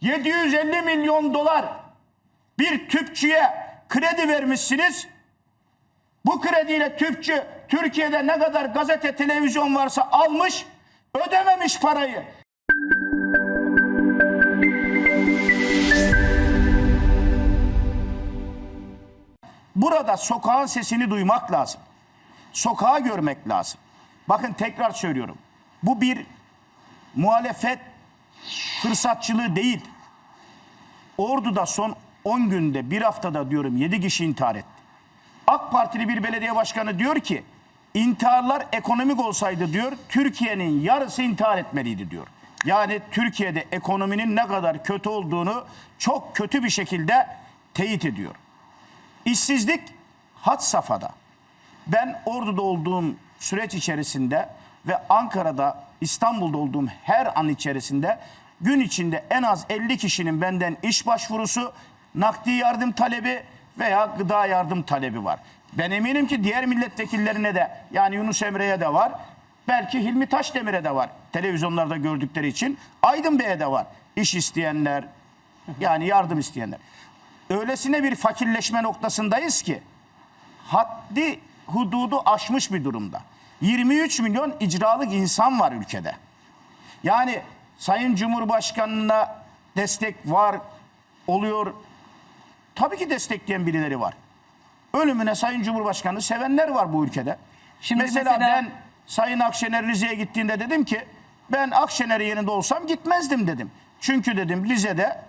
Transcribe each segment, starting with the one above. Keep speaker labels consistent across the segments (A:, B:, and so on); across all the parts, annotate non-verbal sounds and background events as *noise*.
A: 750 milyon dolar bir tüpçüye kredi vermişsiniz. Bu krediyle tüpçü Türkiye'de ne kadar gazete, televizyon varsa almış, ödememiş parayı. Burada sokağın sesini duymak lazım. Sokağı görmek lazım. Bakın tekrar söylüyorum. Bu bir muhalefet fırsatçılığı değil. Ordu'da son 10 günde bir haftada diyorum 7 kişi intihar etti. AK Partili bir belediye başkanı diyor ki intiharlar ekonomik olsaydı diyor Türkiye'nin yarısı intihar etmeliydi diyor. Yani Türkiye'de ekonominin ne kadar kötü olduğunu çok kötü bir şekilde teyit ediyor. İşsizlik had safhada. Ben Ordu'da olduğum süreç içerisinde ve Ankara'da, İstanbul'da olduğum her an içerisinde gün içinde en az 50 kişinin benden iş başvurusu, nakdi yardım talebi veya gıda yardım talebi var. Ben eminim ki diğer milletvekillerine de yani Yunus Emre'ye de var. Belki Hilmi Taşdemir'e de var. Televizyonlarda gördükleri için. Aydın Bey'e de var. İş isteyenler, yani yardım isteyenler. Öylesine bir fakirleşme noktasındayız ki haddi hududu aşmış bir durumda. 23 milyon icralık insan var ülkede. Yani Sayın Cumhurbaşkanı'na destek var, oluyor. Tabii ki destekleyen birileri var. Ölümüne Sayın Cumhurbaşkanı sevenler var bu ülkede.
B: Şimdi
A: mesela,
B: mesela-
A: ben Sayın Akşener Rize'ye gittiğinde dedim ki ben Akşener'in yerinde olsam gitmezdim dedim. Çünkü dedim Rize'de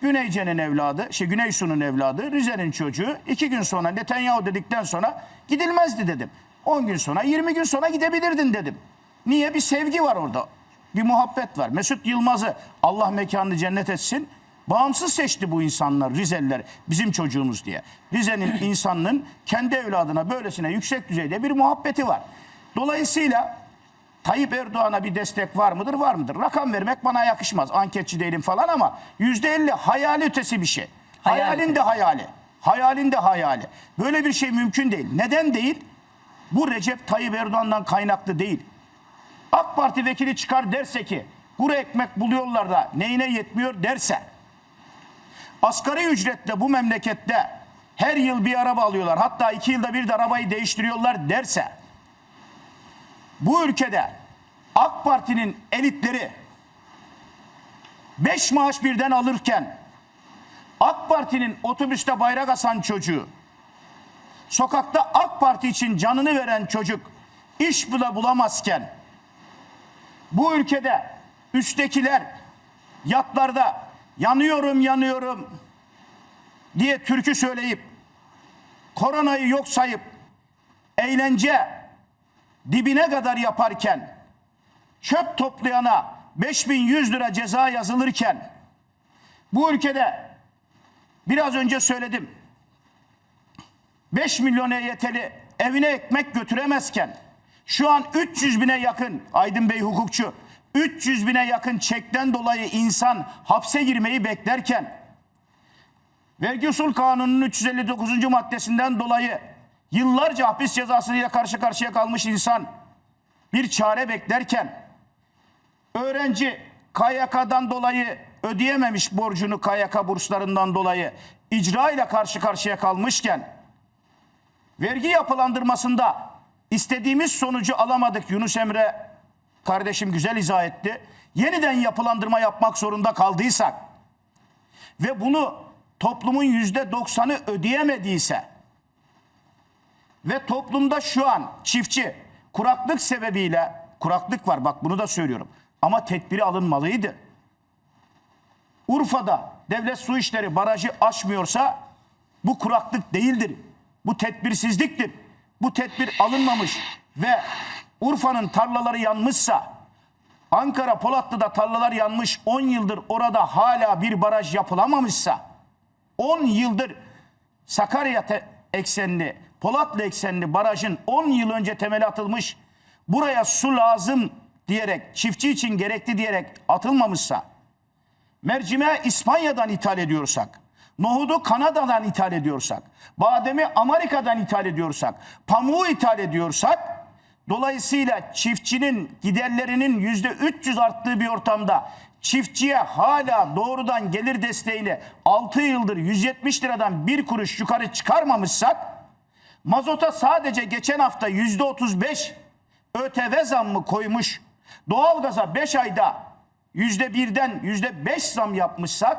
A: Güneyce'nin evladı, şey Güneysu'nun evladı, Rize'nin çocuğu iki gün sonra Netanyahu dedikten sonra gidilmezdi dedim. 10 gün sonra, 20 gün sonra gidebilirdin dedim. Niye? Bir sevgi var orada. Bir muhabbet var. Mesut Yılmaz'ı Allah mekanını cennet etsin. Bağımsız seçti bu insanlar, Rizeliler bizim çocuğumuz diye. Rize'nin *clears throat* insanının kendi evladına böylesine yüksek düzeyde bir muhabbeti var. Dolayısıyla Tayyip Erdoğan'a bir destek var mıdır? Var mıdır? Rakam vermek bana yakışmaz. Anketçi değilim falan ama yüzde elli hayali ötesi bir şey.
B: Hayal
A: Hayalin de hayali. Hayalin de hayali. Böyle bir şey mümkün değil. Neden değil? Bu Recep Tayyip Erdoğan'dan kaynaklı değil. AK Parti vekili çıkar derse ki kuru ekmek buluyorlar da neyine yetmiyor derse asgari ücretle bu memlekette her yıl bir araba alıyorlar. Hatta iki yılda bir de arabayı değiştiriyorlar derse bu ülkede AK Parti'nin elitleri 5 maaş birden alırken AK Parti'nin otobüste bayrak asan çocuğu sokakta AK Parti için canını veren çocuk iş bile bulamazken bu ülkede üsttekiler yatlarda yanıyorum yanıyorum diye türkü söyleyip koronayı yok sayıp eğlence dibine kadar yaparken çöp toplayana 5100 lira ceza yazılırken bu ülkede biraz önce söyledim 5 milyon EYT'li evine ekmek götüremezken şu an 300 bine yakın Aydın Bey hukukçu 300 bine yakın çekten dolayı insan hapse girmeyi beklerken Vergi usul kanununun 359. maddesinden dolayı yıllarca hapis cezasıyla karşı karşıya kalmış insan bir çare beklerken öğrenci KYK'dan dolayı ödeyememiş borcunu KYK burslarından dolayı icra ile karşı karşıya kalmışken vergi yapılandırmasında istediğimiz sonucu alamadık Yunus Emre kardeşim güzel izah etti. Yeniden yapılandırma yapmak zorunda kaldıysak ve bunu toplumun yüzde doksanı ödeyemediyse ve toplumda şu an çiftçi kuraklık sebebiyle kuraklık var bak bunu da söylüyorum ama tedbiri alınmalıydı. Urfa'da devlet su işleri barajı aşmıyorsa bu kuraklık değildir. Bu tedbirsizliktir. Bu tedbir alınmamış ve Urfa'nın tarlaları yanmışsa Ankara Polatlı'da tarlalar yanmış 10 yıldır orada hala bir baraj yapılamamışsa 10 yıldır Sakarya eksenli Polatlı eksenli barajın 10 yıl önce temeli atılmış buraya su lazım diyerek çiftçi için gerekli diyerek atılmamışsa mercimeği İspanya'dan ithal ediyorsak, nohudu Kanada'dan ithal ediyorsak, bademi Amerika'dan ithal ediyorsak, pamuğu ithal ediyorsak, Dolayısıyla çiftçinin giderlerinin yüzde 300 arttığı bir ortamda çiftçiye hala doğrudan gelir desteğini 6 yıldır 170 liradan bir kuruş yukarı çıkarmamışsak mazota sadece geçen hafta yüzde 35 ÖTV zammı koymuş doğalgaza 5 ayda yüzde birden yüzde 5 zam yapmışsak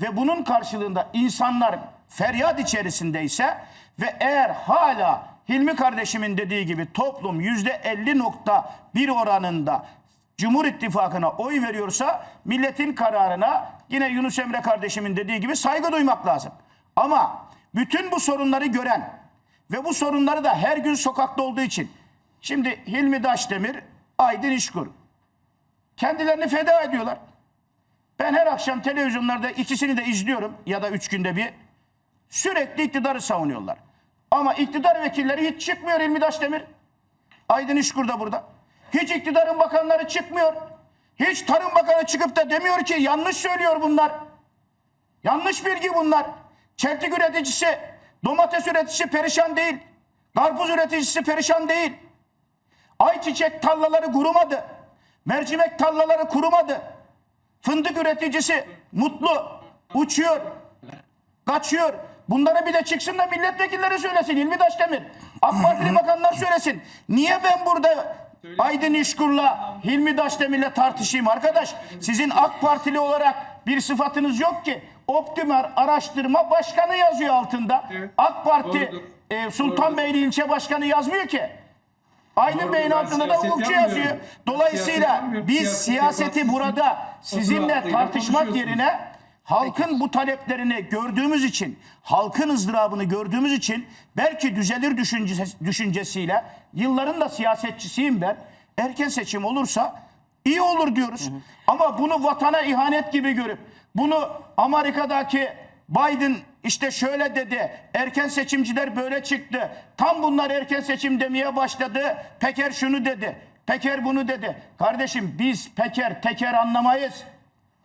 A: ve bunun karşılığında insanlar feryat içerisindeyse ve eğer hala Hilmi kardeşimin dediği gibi toplum yüzde 50.1 oranında Cumhur İttifakı'na oy veriyorsa milletin kararına yine Yunus Emre kardeşimin dediği gibi saygı duymak lazım. Ama bütün bu sorunları gören ve bu sorunları da her gün sokakta olduğu için şimdi Hilmi Daşdemir, Aydın İşkur kendilerini feda ediyorlar. Ben her akşam televizyonlarda ikisini de izliyorum ya da üç günde bir. Sürekli iktidarı savunuyorlar. Ama iktidar vekilleri hiç çıkmıyor İlmi Daşdemir. Aydın İşkur da burada. Hiç iktidarın bakanları çıkmıyor. Hiç Tarım Bakanı çıkıp da demiyor ki yanlış söylüyor bunlar. Yanlış bilgi bunlar. Çeltik üreticisi, domates üreticisi perişan değil. Karpuz üreticisi perişan değil. Ayçiçek tarlaları kurumadı. Mercimek tarlaları kurumadı. Fındık üreticisi mutlu, uçuyor, kaçıyor. Bunları bir de çıksın da milletvekilleri söylesin. İlmi Daşdemir. AK Partili bakanlar söylesin. Niye ben burada Aydın İşkur'la Hilmi Daşdemir'le tartışayım arkadaş? Sizin AK Partili olarak bir sıfatınız yok ki. Optimal Araştırma Başkanı yazıyor altında.
B: Evet,
A: AK Parti
B: doğrudur.
A: e, Sultanbeyli ilçe başkanı yazmıyor ki. Aydın Bey'in altında da hukukçu yazıyor. Dolayısıyla biz siyaseti burada sizinle tartışmak yerine halkın bu taleplerini gördüğümüz için, halkın ızdırabını gördüğümüz için belki düzelir düşüncesi, düşüncesiyle yılların da siyasetçisiyim ben. Erken seçim olursa iyi olur diyoruz. Ama bunu vatana ihanet gibi görüp bunu Amerika'daki Biden işte şöyle dedi. Erken seçimciler böyle çıktı. Tam bunlar erken seçim demeye başladı. Peker şunu dedi. Peker bunu dedi. Kardeşim biz Peker teker anlamayız.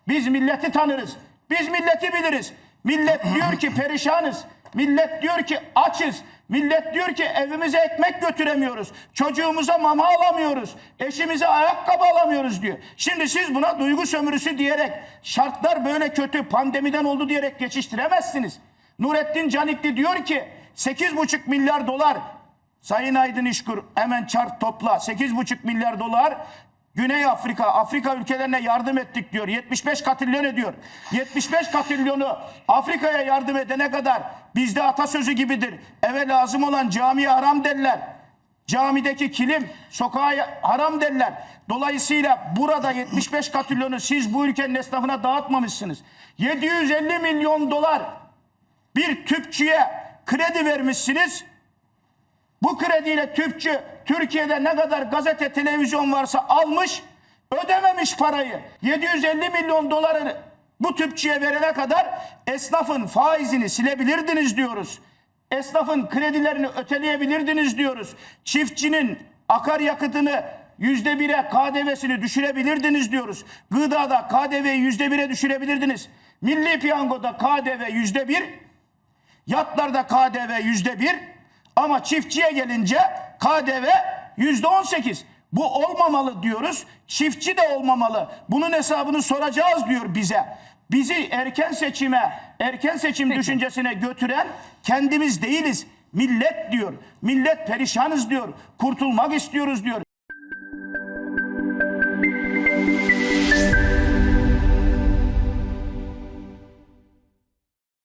A: Biz milleti tanırız. Biz milleti biliriz. Millet diyor ki perişanız. Millet diyor ki açız. Millet diyor ki evimize ekmek götüremiyoruz. Çocuğumuza mama alamıyoruz. Eşimize ayakkabı alamıyoruz diyor. Şimdi siz buna duygu sömürüsü diyerek şartlar böyle kötü pandemiden oldu diyerek geçiştiremezsiniz. Nurettin Canikli diyor ki 8,5 milyar dolar Sayın Aydın İşkur hemen çarp topla 8,5 milyar dolar Güney Afrika, Afrika ülkelerine yardım ettik diyor. 75 katrilyon ediyor. 75 katrilyonu Afrika'ya yardım edene kadar bizde atasözü gibidir. Eve lazım olan camiye haram derler. Camideki kilim sokağa haram derler. Dolayısıyla burada 75 katrilyonu siz bu ülkenin esnafına dağıtmamışsınız. 750 milyon dolar bir tüpçüye kredi vermişsiniz. Bu krediyle tüpçü Türkiye'de ne kadar gazete, televizyon varsa almış, ödememiş parayı. 750 milyon dolarını bu tüpçüye verene kadar esnafın faizini silebilirdiniz diyoruz. Esnafın kredilerini öteleyebilirdiniz diyoruz. Çiftçinin akaryakıtını yüzde bire KDV'sini düşürebilirdiniz diyoruz. Gıdada KDV'yi yüzde bire düşürebilirdiniz. Milli piyangoda KDV yüzde bir, Yatlarda KDV yüzde bir ama çiftçiye gelince KDV yüzde on sekiz. Bu olmamalı diyoruz. Çiftçi de olmamalı. Bunun hesabını soracağız diyor bize. Bizi erken seçime, erken seçim düşüncesine götüren kendimiz değiliz. Millet diyor. Millet perişanız diyor. Kurtulmak istiyoruz diyor.